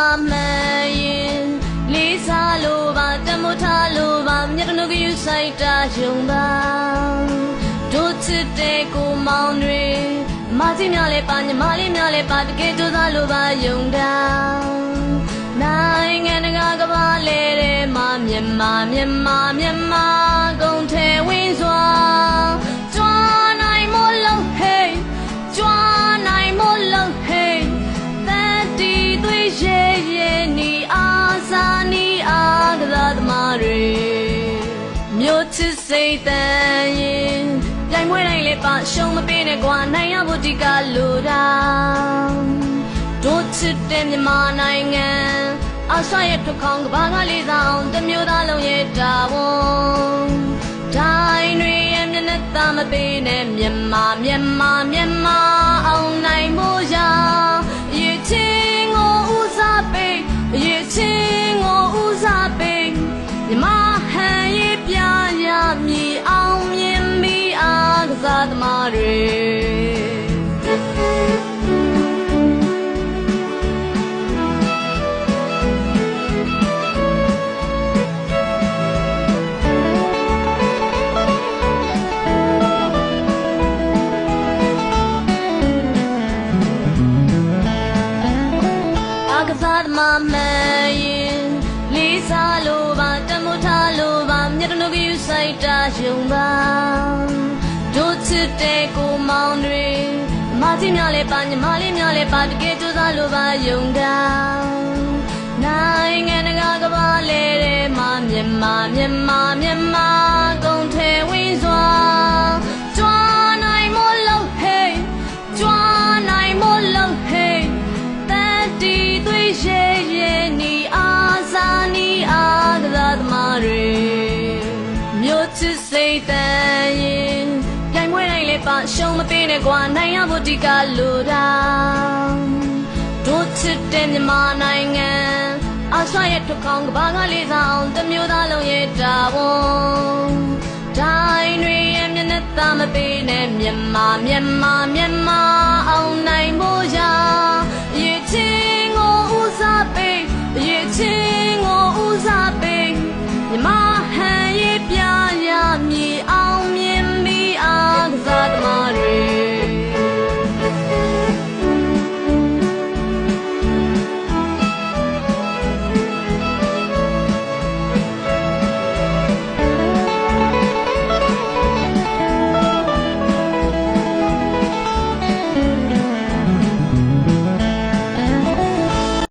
မှမှန်ရင်လေးစားလို့ပါတမထားလို့ပါမြတ်တနုကယူဆိုင်တာယုံပါတို့ချစ်တဲ့ကိုမောင်တွေမကြီးများလဲပါညီမလေးများလဲပါတကယ်ကြိုးစားလို့ပါယုံတာနိုင်ငံတကာကဘာလဲတဲ့မမြန်မာမြန်မာမြန်မာ ချစ်စိတ်တန်ရင်ပြိုင်ပွဲတိုင်းလေးပါရှုံးမပေးနဲ့ကွာနိုင်ရဖို့ဒီကလိုတာတို့ချစ်တဲ့မြန်မာနိုင်ငံအဆွမ်းရဲ့ထွက်ခေါင်ကဘာကလေးဆောင်တစ်မျိုးသားလုံးရဲ့တာဝန်တိုင်းတွေရဲ့မျက်နှာသားမပေးနဲ့မြန်မာမြန်မာမြန်မာအောင်နိုင်ဖို့ရာ သမားတွေအားကစားသမားမှန်ရင်လေးစားလို့ပါတမို့ထားလို့ပါမြတ်တနုကယူဆိုင်တာယုံပါတို့ ချစ်တဲ့ကိုမောင်တွေအမကြီးများလဲပါညီမလေးများလဲပါတကယ်ကြိုးစားလို့ပါယုံတာနိုင်ငံတကာကဘာလဲတဲ့မှာမြန်မာမြန်မာမြန်မာကုန်ထဲဝင်းစွာကြွားနိုင်မို့လို့ဟေးကြွားနိုင်မို့လို့ဟေးတန်တီသွေးရဲရဲနီအားစာနီအားကစားသမားတွေမြို့ချစ်စိတ်တ ရှုံးမပေးနဲ့ကွာနိုင်ရဖို့ဒီကလိုတာတို့ချစ်တဲ့မြန်မာနိုင်ငံအဆွမ်းရဲ့ထွက်ခေါင်ကဘာကလေးဆောင်တစ်မျိုးသားလုံးရဲ့တာဝန်တိုင်းတွေရဲ့မျက်နှာသားမပေးနဲ့မြန်မာမြန်မာမြန်မာအောင်နိုင်ဖို့ရာ